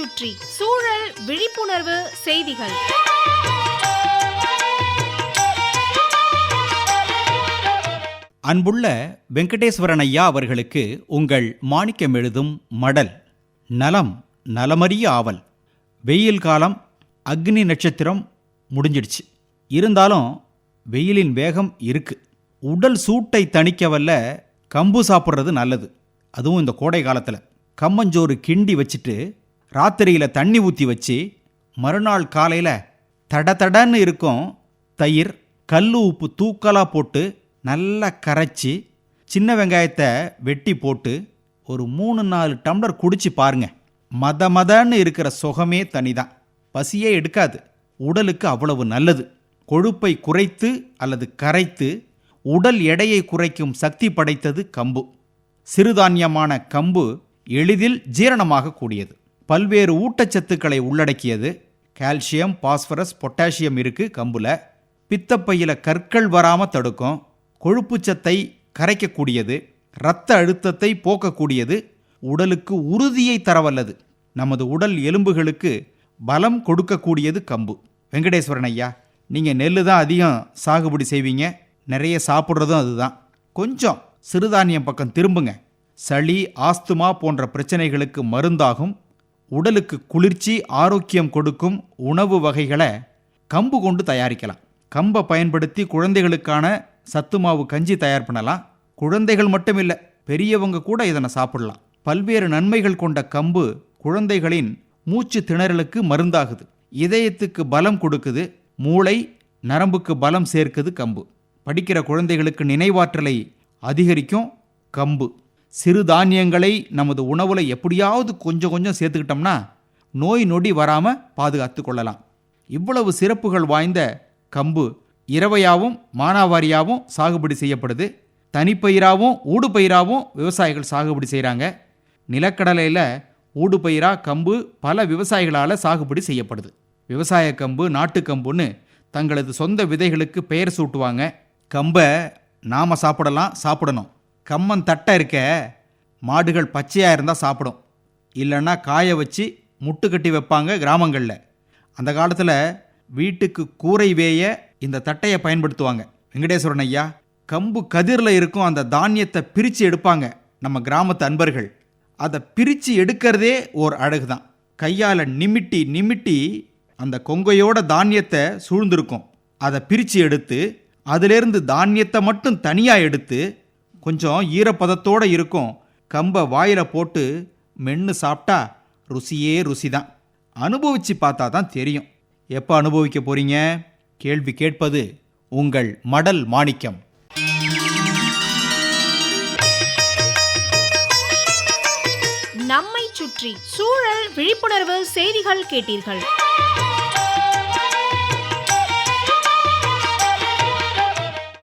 சுற்றி சூழல் விழிப்புணர்வு செய்திகள். அன்புள்ள வெங்கடேஸ்வரன் ஐயா அவர்களுக்கு உங்கள் மாணிக்கம் எழுதும் மடல் நலம் நலமறிய ஆவல். வெயில் காலம் அக்னி நட்சத்திரம் முடிஞ்சிடுச்சு. இருந்தாலும் வெயிலின் வேகம் இருக்கு. உடல் சூட்டை தணிக்க வல்ல கம்பு சாப்பிட்றது நல்லது. அதுவும் இந்த கோடை காலத்தில். கம்மஞ்சோறு கிண்டி வச்சுட்டு ராத்திரியில் தண்ணி ஊற்றி வச்சு மறுநாள் காலையில் தட தடன்னு இருக்கும் தயிர் கல் உப்பு தூக்கலாக போட்டு நல்லா கரைச்சி சின்ன வெங்காயத்தை வெட்டி போட்டு ஒரு மூணு நாலு டம்ளர் குடிச்சு பாருங்க. மத மதன்னு இருக்கிற சுகமே தனிதான். பசியே எடுக்காது. உடலுக்கு அவ்வளவு நல்லது. கொழுப்பை குறைத்து அல்லது கரைத்து உடல் எடையை குறைக்கும் சக்தி படைத்தது கம்பு. சிறுதானியமான கம்பு எளிதில் ஜீரணமாக கூடியது பல்வேறு ஊட்டச்சத்துக்களை உள்ளடக்கியது. கால்சியம் பாஸ்பரஸ் பொட்டாசியம் இருக்குது கம்பில். பித்தப்பையில் கற்கள் வராமல் தடுக்கும். கொழுப்புச்சத்தை கரைக்கக்கூடியது. இரத்த அழுத்தத்தை போக்கக்கூடியது. உடலுக்கு உறுதியை தரவல்லது. நமது உடல் எலும்புகளுக்கு பலம் கொடுக்கக்கூடியது கம்பு. வெங்கடேஸ்வரன் ஐயா நீங்கள் நெல் தான் அதிகம் சாகுபடி செய்வீங்க. நிறைய சாப்பிட்றதும் அதுதான். கொஞ்சம் சிறுதானியம் பக்கம் திரும்புங்க. சளி ஆஸ்துமா போன்ற பிரச்சனைகளுக்கு மருந்தாகும். உடலுக்கு குளிர்ச்சி ஆரோக்கியம் கொடுக்கும் உணவு வகைகளை கம்பு கொண்டு தயாரிக்கலாம். கம்பை பயன்படுத்தி குழந்தைகளுக்கான சத்து மாவு கஞ்சி தயார் பண்ணலாம். குழந்தைகள் மட்டும் இல்லை பெரியவங்க கூட இதனை சாப்பிடலாம். பல்வேறு நன்மைகள் கொண்ட கம்பு குழந்தைகளின் மூச்சு திணறலுக்கு மருந்தாகுது. இதயத்துக்கு பலம் கொடுக்குது. மூளை நரம்புக்கு பலம் சேர்க்குது கம்பு. படிக்கிற குழந்தைகளுக்கு நினைவாற்றலை அதிகரிக்கும் கம்பு. சிறு தானியங்களை நமது உணவில் எப்படியாவது கொஞ்சம் கொஞ்சம் சேர்த்துக்கிட்டோம்னா நோய் நொடி வராமல் பாதுகாத்து கொள்ளலாம். இவ்வளவு சிறப்புகள் வாய்ந்த கம்பு இரவையாவும் மானாவாரியாகவும் சாகுபடி செய்யப்படுது. தனிப்பயிராகவும் ஊடுபயிராகவும் விவசாயிகள் சாகுபடி செய்கிறாங்க நிலக்கடலையில் ஊடுபயிரா கம்பு பல விவசாயிகளால் சாகுபடி செய்யப்படுது. விவசாய கம்பு நாட்டு கம்புன்னு தங்களது சொந்த விதைகளுக்கு பெயர் சூட்டுவாங்க. கம்பை நாம் சாப்பிடலாம் சாப்பிடணும். கம்மன் தட்டை இருக்க மாடுகள் பச்சையாக இருந்தால் சாப்பிடும். இல்லைன்னா காய வச்சு முட்டு கட்டி வைப்பாங்க கிராமங்களில். அந்த காலத்தில் வீட்டுக்கு கூரை வேய இந்த தட்டையை பயன்படுத்துவாங்க. வெங்கடேஸ்வரன் ஐயா கம்பு கதிரில் இருக்கும் அந்த தானியத்தை பிரித்து எடுப்பாங்க நம்ம கிராமத்து அன்பர்கள். அதை பிரித்து எடுக்கிறதே ஒரு அழகு தான் கையால் நிமிட்டி நிமிட்டி அந்த கொங்கையோட தானியத்தை சூழ்ந்திருக்கும். அதை பிரித்து எடுத்து அதிலிருந்து தானியத்தை மட்டும் தனியாக எடுத்து கொஞ்சம் ஈரப்பதத்தோடு இருக்கும். கம்பை வாயில் போட்டு மென்று சாப்பிட்டா ருசியே ருசி தான் அனுபவித்து பார்த்தா தான் தெரியும். எப்போ அனுபவிக்க போகிறீங்க கேள்வி கேட்பது உங்கள் மடல் மாணிக்கம். நம்மை சுற்றி சூழல் விழிப்புணர்வு செய்திகள் கேட்டீர்கள்.